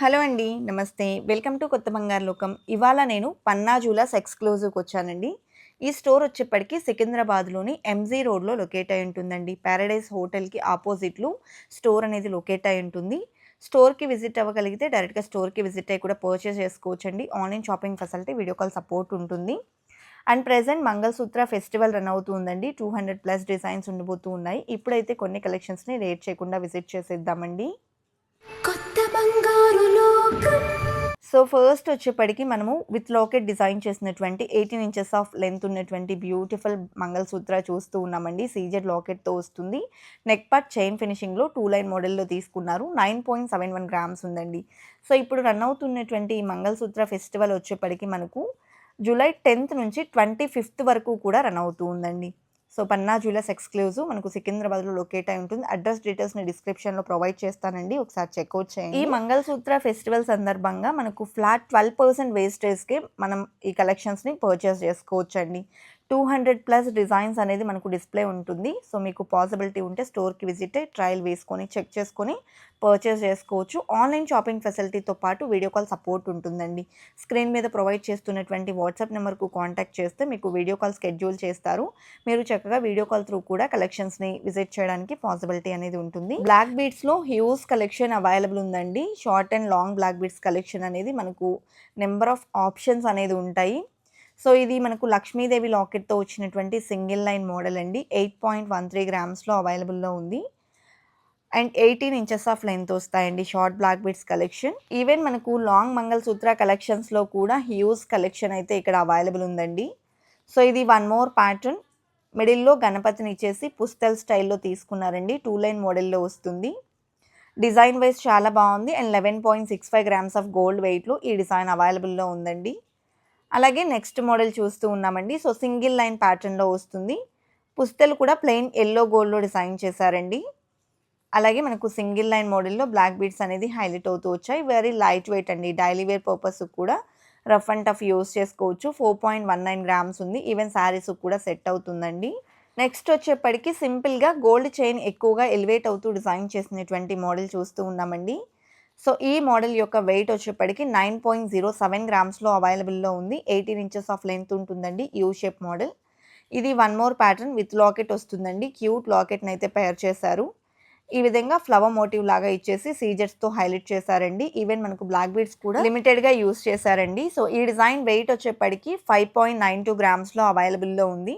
Hello అండి నమస్తే. Welcome to కొత్త బంగారు లోకం. ఇవాళ నేను పన్నా జూలాస్ ఎక్స్క్లూజివ్కి వచ్చానండి. ఈ స్టోర్ వచ్చేప్పటికి సికింద్రాబాద్లోని ఎంజీ రోడ్లో లొకేట్ అయి ఉంటుందండి. ప్యారడైజ్ హోటల్కి ఆపోజిట్లో స్టోర్ అనేది లొకేట్ అయి ఉంటుంది. స్టోర్కి విజిట్ అవ్వగలిగితే డైరెక్ట్గా స్టోర్కి విజిట్ అయ్యి కూడా పర్చేస్ చేసుకోవచ్చండి. Online shopping facility video call support ఉంటుంది. And present mangalsutra festival run అవుతుందండి. టూ హండ్రెడ్ ప్లస్ డిజైన్స్ ఉండబోతూ ఉన్నాయి. ఇప్పుడైతే కొన్ని కలెక్షన్స్ని రేట్ చేయకుండా విజిట్ చేసేద్దామండి. కొత్త సో ఫస్ట్ వచ్చేప్పటికి మనము విత్ లాకెట్ డిజైన్ చేసినటువంటి ఎయిటీన్ ఇంచెస్ ఆఫ్ లెంత్ ఉన్నటువంటి బ్యూటిఫుల్ మంగళసూత్ర చూస్తూ ఉన్నామండి. సీజెడ్ లాకెట్తో వస్తుంది. నెక్ పార్ట్ చైన్ ఫినిషింగ్లో టూ లైన్ మోడల్లో తీసుకున్నారు. Nine point seven one grams ఉందండి. సో ఇప్పుడు రన్ అవుతున్నటువంటి ఈ మంగళసూత్ర ఫెస్టివల్ వచ్చేప్పటికి మనకు జూలై టెన్త్ నుంచి ట్వంటీ ఫిఫ్త్ వరకు కూడా రన్ అవుతూ ఉందండి. సో పన్నా జ్యువెలర్స్ ఎక్స్క్లూజివ్ మనకు సికింద్రాబాద్లో లొకేట్ అయి ఉంటుంది. అడ్రస్ డీటెయిల్స్ని డిస్క్రిప్షన్లో ప్రొవైడ్ చేస్తానండి. ఒకసారి చెక్అవుట్ చేయండి. ఈ మంగళసూత్ర ఫెస్టివల్ సందర్భంగా మనకు ఫ్లాట్ ట్వెల్వ్ పర్సెంట్ వేస్టేజ్కి మనం ఈ కలెక్షన్స్ని పర్చేస్ చేసుకోవచ్చండి. టూ హండ్రెడ్ ప్లస్ డిజైన్స్ అనేది మనకు డిస్ప్లే ఉంటుంది. సో మీకు పాసిబిలిటీ ఉంటే స్టోర్కి విజిట్ అయ్యి ట్రయల్ వేసుకొని చెక్ చేసుకొని పర్చేస్ చేసుకోవచ్చు. ఆన్లైన్ షాపింగ్ ఫెసిలిటీతో పాటు వీడియో కాల్ సపోర్ట్ ఉంటుందండి. స్క్రీన్ మీద ప్రొవైడ్ చేస్తున్నటువంటి వాట్సాప్ నెంబర్కు కాంటాక్ట్ చేస్తే మీకు వీడియో కాల్ స్కెడ్యూల్ చేస్తారు. మీరు చక్కగా వీడియో కాల్ త్రూ కూడా కలెక్షన్స్ని విజిట్ చేయడానికి పాసిబిలిటీ అనేది ఉంటుంది. బ్లాక్ బీడ్స్లో హ్యూస్ కలెక్షన్ అవైలబుల్ ఉందండి. Short and long black beads collection అనేది మనకు నెంబర్ ఆఫ్ ఆప్షన్స్ అనేది ఉంటాయి. సో ఇది మనకు లక్ష్మీదేవి లాకెట్తో వచ్చినటువంటి సింగిల్ లైన్ మోడల్ అండి. ఎయిట్ పాయింట్ వన్ త్రీ గ్రామ్స్లో అవైలబుల్లో ఉంది. And eighteen inches of length వస్తాయండి short black beads collection. Even మనకు లాంగ్ మంగళసూత్ర కలెక్షన్స్లో కూడా హ్యూజ్ కలెక్షన్ అయితే ఇక్కడ అవైలబుల్ ఉందండి. సో ఇది వన్ మోర్ ప్యాటర్న్. మిడిల్లో గణపతిని ఇచ్చేసి పుస్తల్ స్టైల్లో తీసుకున్నారండి. టూ లైన్ మోడల్లో వస్తుంది. డిజైన్ వైజ్ చాలా బాగుంది. And eleven point six five grams of gold వెయిట్లో ఈ డిజైన్ అవైలబుల్లో ఉందండి. అలాగే నెక్స్ట్ మోడల్ చూస్తూ ఉన్నామండి. సో సింగిల్ లైన్ ప్యాటర్న్లో వస్తుంది. పుస్తలు కూడా ప్లెయిన్ ఎల్లో గోల్డ్లో డిజైన్ చేశారండి. అలాగే మనకు సింగిల్ లైన్ మోడల్లో బ్లాక్ బీడ్స్ అనేది హైలైట్ అవుతూ వచ్చాయి. వెరీ లైట్ వెయిట్ అండి. డైలీ వేర్ పర్పస్ కూడా రఫ్ అండ్ టఫ్ యూస్ చేసుకోవచ్చు. Four point one nine grams ఉంది. ఈవెన్ శారీస్ కూడా సెట్ అవుతుందండి. నెక్స్ట్ వచ్చేప్పటికి సింపుల్గా గోల్డ్ చైన్ ఎక్కువగా ఎలివేట్ అవుతూ డిజైన్ చేసినటువంటి మోడల్ చూస్తూ ఉన్నామండి. సో ఈ మోడల్ యొక్క వెయిట్ వచ్చేప్పటికి నైన్ పాయింట్ జీరో సెవెన్ గ్రామ్స్లో అవైలబుల్లో ఉంది. ఎయిటీన్ ఇంచెస్ ఆఫ్ లెంత్ ఉంటుందండి యూ షేప్ మోడల్. ఇది one more pattern with locket వస్తుందండి. క్యూట్ లాకెట్ని అయితే పేర్ చేశారు. ఈ విధంగా ఫ్లవర్ మోటివ్ లాగా ఇచ్చేసి సీజర్స్తో హైలైట్ చేశారండి. ఈవెన్ మనకు బ్లాక్ బీడ్స్ కూడా లిమిటెడ్గా యూస్ చేశారండి. సో ఈ డిజైన్ వెయిట్ వచ్చేప్పటికి ఫైవ్ పాయింట్ నైన్ టూ గ్రామ్స్లో అవైలబుల్లో ఉంది.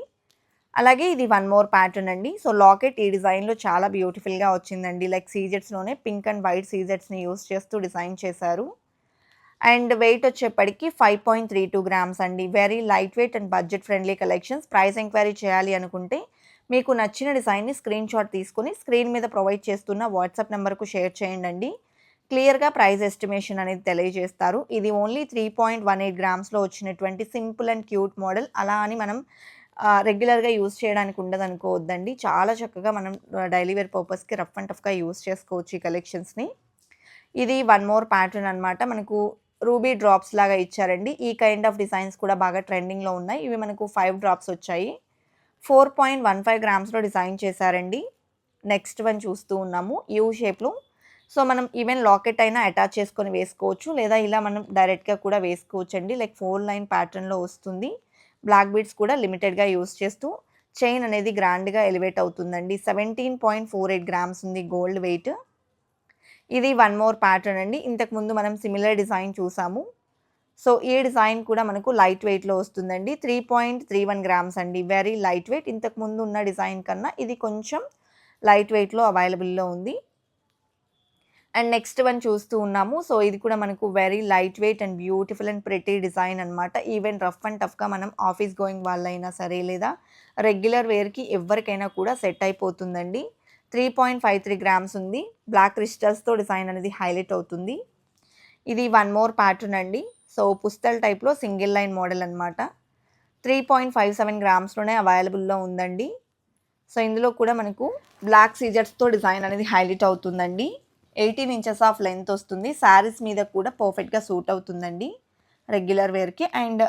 అలాగే ఇది వన్ మోర్ ప్యాటర్న్ అండి. సో లాకెట్ ఈ డిజైన్లో చాలా బ్యూటిఫుల్గా వచ్చిందండి. లైక్ సీజెట్స్లోనే పింక్ అండ్ వైట్ సీజెట్స్ని యూస్ చేస్తూ డిజైన్ చేశారు. అండ్ వెయిట్ వచ్చేప్పటికి five point three two grams అండి. Very light weight and budget friendly collections price enquiry చేయాలి అనుకుంటే మీకు నచ్చిన డిజైన్ని స్క్రీన్ షాట్ తీసుకుని స్క్రీన్ మీద ప్రొవైడ్ చేస్తున్న వాట్సాప్ నెంబర్కు షేర్ చేయండి క్లియర్గా ప్రైస్ ఎస్టిమేషన్ అనేది తెలియజేస్తారు. ఇది only three point one eight గ్రామ్స్లో వచ్చినటువంటి సింపుల్ అండ్ క్యూట్ మోడల్ అలా అని మనం రెగ్యులర్గా యూస్ చేయడానికి ఉండదు అనుకోవద్దండి చాలా చక్కగా మనం డైలీ వేర్ పర్పస్కి రఫ్ అండ్ టఫ్గా యూస్ చేసుకోవచ్చు ఈ కలెక్షన్స్ని ఇది వన్ మోర్ ప్యాటర్న్ అనమాట మనకు రూబీ డ్రాప్స్ లాగా ఇచ్చారండి. ఈ కైండ్ ఆఫ్ డిజైన్స్ కూడా బాగా ట్రెండింగ్లో ఉన్నాయి. ఇవి మనకు ఫైవ్ డ్రాప్స్ వచ్చాయి. ఫోర్ పాయింట్ వన్ ఫైవ్ గ్రామ్స్లో డిజైన్ చేశారండి. నెక్స్ట్ వన్ చూస్తూ ఉన్నాము. యూ షేప్లో సో మనం ఈవెన్ లాకెట్ అయినా అటాచ్ చేసుకొని వేసుకోవచ్చు. లేదా ఇలా మనం డైరెక్ట్గా కూడా వేసుకోవచ్చు అండి లైక్ ఫోర్ లైన్ ప్యాటర్న్లో వస్తుంది. బ్లాక్ బీడ్స్ కూడా లిమిటెడ్గా యూస్ చేస్తూ చైన్ అనేది గ్రాండ్గా ఎలివేట్ అవుతుందండి. Seventeen point four eight grams ఉంది గోల్డ్ వెయిట్ ఇది వన్ మోర్ ప్యాటర్న్ అండి. ఇంతకుముందు మనం సిమిలర్ డిజైన్ చూసాము. సో ఈ డిజైన్ కూడా మనకు లైట్ వెయిట్లో వస్తుందండి. Three point three one grams అండి. వెరీ లైట్ వెయిట్ ఇంతకుముందు ఉన్న డిజైన్ కన్నా ఇది కొంచెం లైట్ వెయిట్లో అవైలబుల్లో ఉంది. అండ్ నెక్స్ట్ వన్ చూస్తూ ఉన్నాము. సో ఇది కూడా మనకు very light weight and beautiful and pretty design అనమాట ఈవెన్ రఫ్ అండ్ టఫ్గా మనం ఆఫీస్ గోయింగ్ వాళ్ళైనా సరే లేదా రెగ్యులర్ వేర్కి ఎవరికైనా కూడా సెట్ అయిపోతుందండి. Three point five three grams ఉంది. బ్లాక్ క్రిస్టల్స్తో డిజైన్ అనేది హైలైట్ అవుతుంది. ఇది వన్ మోర్ ప్యాటర్న్ అండి. సో పుస్తల్ టైప్లో సింగిల్ లైన్ మోడల్ అనమాట త్రీ పాయింట్ ఫైవ్ సెవెన్ గ్రామ్స్లోనే అవైలబుల్లో ఉందండి. సో ఇందులో కూడా మనకు బ్లాక్ సీజర్స్తో డిజైన్ అనేది హైలైట్ అవుతుందండి. ఎయిటీన్ ఇంచెస్ ఆఫ్ లెంత్ వస్తుంది. శారీస్ మీద కూడా పర్ఫెక్ట్గా సూట్ అవుతుందండి. రెగ్యులర్ వేర్కి అండ్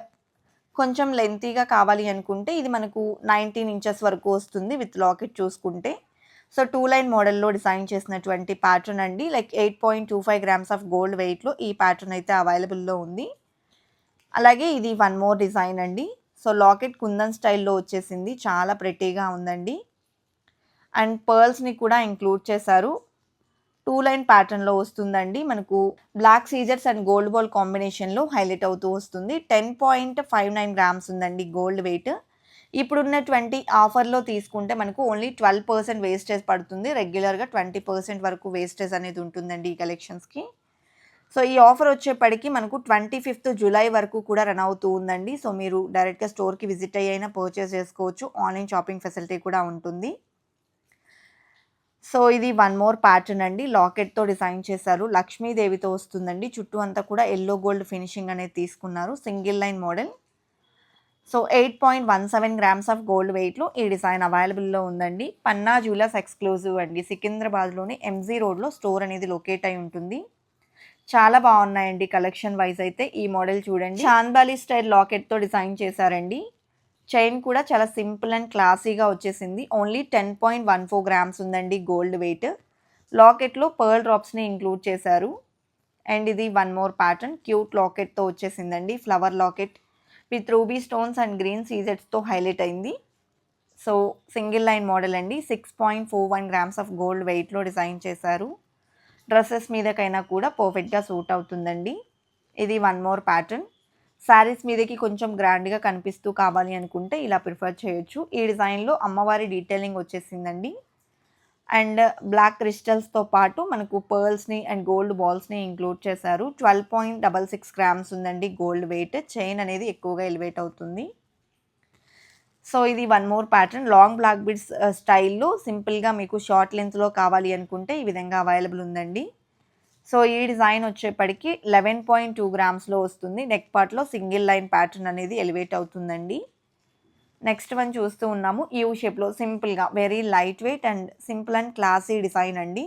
కొంచెం లెంతీగా కావాలి అనుకుంటే ఇది మనకు నైన్టీన్ ఇంచెస్ వరకు వస్తుంది విత్ లాకెట్ చూసుకుంటే. సో టూ లైన్ మోడల్లో డిజైన్ చేసినటువంటి ప్యాటర్న్ అండి. Like eight point two five grams of gold వెయిట్లో ఈ ప్యాటర్న్ అయితే అవైలబుల్లో ఉంది. అలాగే ఇది వన్ మోర్ డిజైన్ అండి. సో లాకెట్ కుందన్ స్టైల్లో వచ్చేసింది. చాలా ప్రెటీగా ఉందండి. అండ్ పర్ల్స్ని కూడా ఇంక్లూడ్ చేశారు. టూ లైన్ ప్యాటర్న్లో వస్తుందండి. మనకు బ్లాక్ సీజర్స్ అండ్ గోల్డ్ బాల్ కాంబినేషన్లో హైలైట్ అవుతూ వస్తుంది. Ten point five nine grams ఉందండి గోల్డ్ వెయిట్. ఇప్పుడున్నటువంటి ఆఫర్లో తీసుకుంటే మనకు ఓన్లీ ట్వెల్వ్ పర్సెంట్ వేస్టేజ్ పడుతుంది. రెగ్యులర్గా ట్వంటీ పర్సెంట్ వరకు వేస్టేజ్ అనేది ఉంటుందండి ఈ కలెక్షన్స్కి సో ఈ ఆఫర్ వచ్చేప్పటికి మనకు ట్వంటీ ఫిఫ్త్ జూలై వరకు కూడా రన్ అవుతూ ఉందండి. సో మీరు డైరెక్ట్గా స్టోర్కి విజిట్ అయ్యి అయినా పర్చేస్ చేసుకోవచ్చు. ఆన్లైన్ షాపింగ్ ఫెసిలిటీ కూడా ఉంటుంది. సో ఇది వన్ మోర్ ప్యాటర్న్ అండి. లాకెట్తో డిజైన్ చేశారు. లక్ష్మీదేవితో వస్తుందండి. చుట్టూ అంతా కూడా ఎల్లో గోల్డ్ ఫినిషింగ్ అనేది తీసుకున్నారు. Single line model so eight point one seven grams of gold వెయిట్లో ఈ డిజైన్ అవైలబుల్లో ఉందండి. పన్నా జ్యువెలర్స్ ఎక్స్క్లూజివ్ అండి. సికింద్రాబాద్లోని ఎంజీ రోడ్లో స్టోర్ అనేది లొకేట్ అయి ఉంటుంది. చాలా బాగున్నాయండి. కలెక్షన్ వైజ్ అయితే ఈ మోడల్ చూడండి. చాందాలి స్టైల్ లాకెట్తో డిజైన్ చేశారండి. చైన్ కూడా చాలా సింపుల్ అండ్ క్లాసీగా వచ్చేసింది. Only ten point one four grams ఉందండి గోల్డ్ వెయిట్. లాకెట్లో పర్ల్ డ్రాప్స్ని ఇంక్లూడ్ చేశారు. అండ్ ఇది వన్ మోర్ ప్యాటర్న్ క్యూట్ లాకెట్తో వచ్చేసిందండి. Flower locket with ruby stones and green సీజెట్స్తో highlight అయింది. సో సింగిల్ లైన్ మోడల్ అండి. Six point four one grams of gold వెయిట్లో డిజైన్ చేశారు. డ్రెస్సెస్ మీదకైనా కూడా పర్ఫెక్ట్గా సూట్ అవుతుందండి. ఇది వన్ మోర్ ప్యాటర్న్ శారీస్ మీదకి కొంచెం గ్రాండ్గా కనిపిస్తూ కావాలి అనుకుంటే ఇలా ప్రిఫర్ చేయొచ్చు. ఈ డిజైన్లో అమ్మవారి డీటెయిలింగ్ వచ్చేసిందండి. అండ్ బ్లాక్ క్రిస్టల్స్తో పాటు మనకు పర్ల్స్ని అండ్ గోల్డ్ బాల్స్ని ఇంక్లూడ్ చేశారు. Twelve point double six grams ఉందండి గోల్డ్ వెయిట్. చైన్ అనేది ఎక్కువగా ఎలివేట్ అవుతుంది. సో ఇది one more pattern. Long black beads స్టైల్లో సింపుల్గా మీకు షార్ట్ లెంత్లో కావాలి అనుకుంటే ఈ విధంగా అవైలబుల్ ఉందండి. సో ఈ డిజైన్ వచ్చేప్పటికి లెవెన్ పాయింట్ టూ గ్రామ్స్లో వస్తుంది. నెక్ పార్ట్లో సింగిల్ లైన్ ప్యాటర్న్ అనేది ఎలివేట్ అవుతుందండి. నెక్స్ట్ వన్ చూస్తూ ఉన్నాము. యూ షేప్లో సింపుల్గా very light weight and simple and classy design అండి.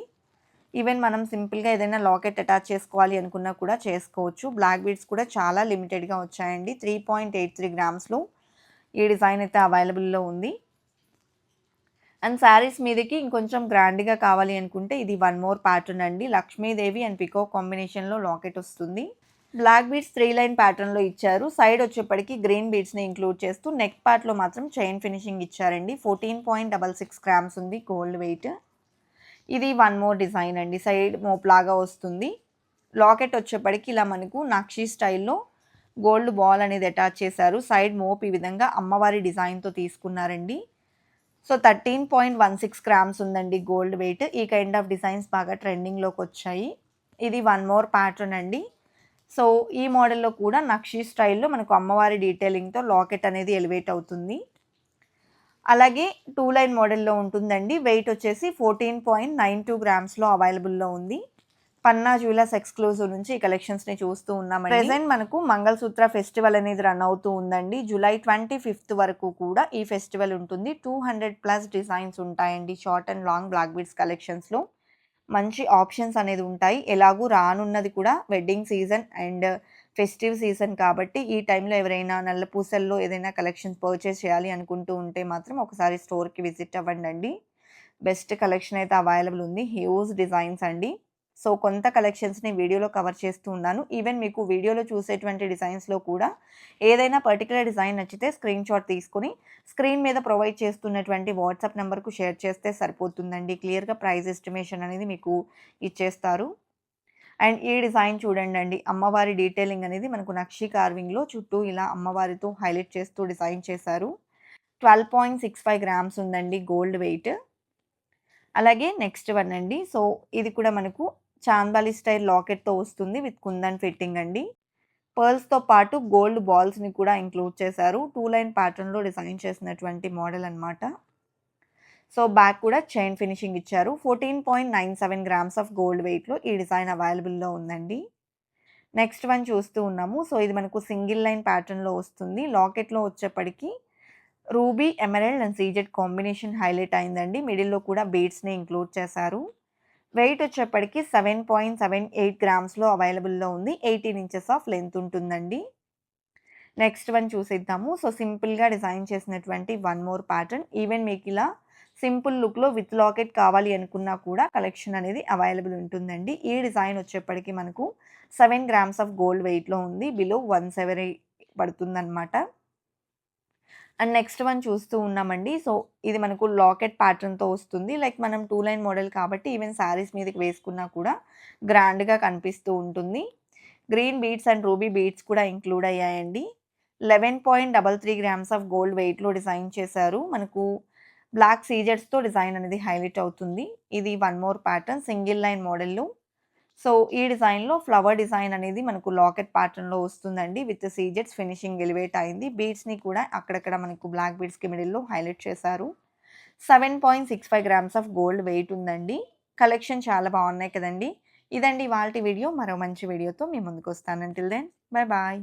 ఈవెన్ మనం సింపుల్గా ఏదైనా లాకెట్ అటాచ్ చేసుకోవాలి అనుకున్నా కూడా చేసుకోవచ్చు. బ్లాక్ బీడ్స్ కూడా చాలా లిమిటెడ్గా వచ్చాయండి. త్రీ పాయింట్ ఎయిట్ త్రీ గ్రామ్స్లో ఈ డిజైన్ అయితే అవైలబుల్లో ఉంది. అండ్ శారీస్ మీదకి ఇంకొంచెం గ్రాండ్గా కావాలి అనుకుంటే ఇది వన్ మోర్ ప్యాటర్న్ అండి. లక్ష్మీదేవి అండ్ పికో కాంబినేషన్లో లాకెట్ వస్తుంది. బ్లాక్ బీడ్స్ త్రీ లైన్ ప్యాటర్న్లో ఇచ్చారు. సైడ్ వచ్చేప్పటికి గ్రీన్ బీడ్స్ని ఇంక్లూడ్ చేస్తూ నెక్ పార్ట్లో మాత్రం చైన్ ఫినిషింగ్ ఇచ్చారండి. Fourteen point double six grams ఉంది గోల్డ్ వెయిట్. ఇది వన్ మోర్ డిజైన్ అండి. సైడ్ మోప్ లాగా వస్తుంది. లాకెట్ వచ్చేప్పటికి ఇలా మనకు నక్షీ స్టైల్లో గోల్డ్ బాల్ అనేది అటాచ్ చేశారు. సైడ్ మోప్ ఈ విధంగా అమ్మవారి డిజైన్తో తీసుకున్నారండి. So thirteen point one six grams ఉందండి గోల్డ్ వెయిట్ ఈ కైండ్ ఆఫ్ డిజైన్స్ బాగా ట్రెండింగ్లోకి వచ్చాయి. ఇది వన్ మోర్ ప్యాటర్న్ అండి. సో ఈ మోడల్లో కూడా నక్షీ స్టైల్లో మనకు అమ్మవారి డీటెయిలింగ్తో లాకెట్ అనేది ఎలివేట్ అవుతుంది. అలాగే టూ లైన్ మోడల్లో ఉంటుందండి. వెయిట్ వచ్చేసి ఫోర్టీన్ పాయింట్ నైన్ టూ గ్రామ్స్లో అవైలబుల్లో ఉంది. పన్నా జ్యువెలర్స్ ఎక్స్క్లూజివ్ నుంచి ఈ కలెక్షన్స్ని చూస్తూ ఉన్నామండి. ప్రెసెంట్ మనకు మంగళసూత్ర ఫెస్టివల్ అనేది రన్ అవుతూ ఉందండి. జూలై ట్వంటీ ఫిఫ్త్ వరకు కూడా ఈ ఫెస్టివల్ ఉంటుంది. టూ హండ్రెడ్ ప్లస్ డిజైన్స్ ఉంటాయండి short and long black beads కలెక్షన్స్లో. మంచి ఆప్షన్స్ అనేది ఉంటాయి. ఎలాగూ రానున్నది కూడా wedding season and festive season కాబట్టి ఈ టైంలో ఎవరైనా నల్ల పూసల్లో ఏదైనా కలెక్షన్స్ పర్చేస్ చేయాలి అనుకుంటూ ఉంటే మాత్రం ఒకసారి స్టోర్కి విజిట్ అవ్వండి అండి బెస్ట్ కలెక్షన్ అయితే అవైలబుల్ ఉంది. హ్యూజ్ డిజైన్స్ అండి. సో కొంత కలెక్షన్స్ని వీడియోలో కవర్ చేస్తూ ఉన్నాను. ఈవెన్ మీకు వీడియోలో చూసేటువంటి డిజైన్స్లో కూడా ఏదైనా పర్టికులర్ డిజైన్ నచ్చితే స్క్రీన్ షాట్ తీసుకుని స్క్రీన్ మీద ప్రొవైడ్ చేస్తున్నటువంటి వాట్సాప్ నెంబర్కు షేర్ చేస్తే సరిపోతుందండి. క్లియర్గా ప్రైస్ ఎస్టిమేషన్ అనేది మీకు ఇచ్చేస్తారు. అండ్ ఈ డిజైన్ చూడండి అండి. అమ్మవారి డీటెయిలింగ్ అనేది మనకు నక్షి కార్వింగ్లో చుట్టూ ఇలా అమ్మవారితో హైలైట్ చేస్తూ డిజైన్ చేశారు. Twelve point six five grams ఉందండి గోల్డ్ వెయిట్. అలాగే నెక్స్ట్ వన్ అండి. సో ఇది కూడా మనకు చాందాలి స్టైల్ లాకెట్తో వస్తుంది విత్ కుందన్ ఫిట్టింగ్ అండి. పర్ల్స్తో పాటు గోల్డ్ బాల్స్ని కూడా ఇంక్లూడ్ చేశారు. టూ లైన్ ప్యాటర్న్లో డిజైన్ చేసినటువంటి మోడల్ అనమాట సో బ్యాక్ కూడా చైన్ ఫినిషింగ్ ఇచ్చారు. Fourteen point nine seven grams of gold వెయిట్లో ఈ డిజైన్ అవైలబుల్లో ఉందండి. నెక్స్ట్ వన్ చూస్తూ ఉన్నాము. సో ఇది మనకు సింగిల్ లైన్ ప్యాటర్న్లో వస్తుంది. లాకెట్లో వచ్చేప్పటికి ruby emerald and C Z combination highlight అయిందండి. మిడిల్లో కూడా బీడ్స్ని ఇంక్లూడ్ చేశారు. వెయిట్ వచ్చేప్పటికి సెవెన్ పాయింట్ సెవెన్ ఎయిట్ గ్రామ్స్లో అవైలబుల్లో ఉంది. ఎయిటీన్ ఇంచెస్ ఆఫ్ లెంత్ ఉంటుందండి. నెక్స్ట్ వన్ చూసేద్దాము. సో సింపుల్గా డిజైన్ చేసినటువంటి వన్ మోర్ ప్యాటర్న్. ఈవెన్ మీకు ఇలా సింపుల్ లుక్‌లో విత్ లాకెట్ కావాలి అనుకున్నా కూడా కలెక్షన్ అనేది అవైలబుల్ ఉంటుందండి. ఈ డిజైన్ వచ్చేప్పటికి మనకు సెవెన్ గ్రామ్స్ ఆఫ్ గోల్డ్ వెయిట్‌లో ఉంది. బిలో వన్ సెవెన్ పడుతుందన్నమాట. అండ్ నెక్స్ట్ వన్ చూస్తూ ఉన్నామండి. సో, ఇది మనకు లాకెట్ ప్యాటర్న్‌తో వస్తుంది. లైక్ మనం టూ లైన్ మోడల్ కాబట్టి ఈవెన్ శారీస్ మీదకి వేసుకున్నా కూడా గ్రాండ్‌గా కనిపిస్తూ ఉంటుంది. Green beads and ruby beads కూడా ఇంక్లూడ్ అయ్యాయండి. 11.33 గ్రామ్స్ ఆఫ్ గోల్డ్ వెయిట్‌లో డిజైన్ చేశారు. మనకు బ్లాక్ సీజర్స్తో డిజైన్ అనేది హైలైట్ అవుతుంది. ఇది one more pattern single line మోడల్‌లో. సో, ఈ డిజైన్‌లో ఫ్లవర్ డిజైన్ అనేది మనకు లాకెట్ ప్యాటర్న్‌లో వస్తుందండి. విత్ సీజెట్స్ ఫినిషింగ్ ఎలివేట్ అయింది. బీడ్స్‌ని కూడా అక్కడక్కడ మనకు బ్లాక్ బీడ్స్‌కి మిడిల్‌లో హైలైట్ చేశారు. 7.65 గ్రామ్స్ ఆఫ్ గోల్డ్ వెయిట్ ఉందండి. కలెక్షన్ చాలా బాగున్నాయి కదండీ! ఇదండి వాళ్ళ వీడియో. మరో మంచి వీడియోతో మీ ముందుకొస్తాను. Until then bye bye.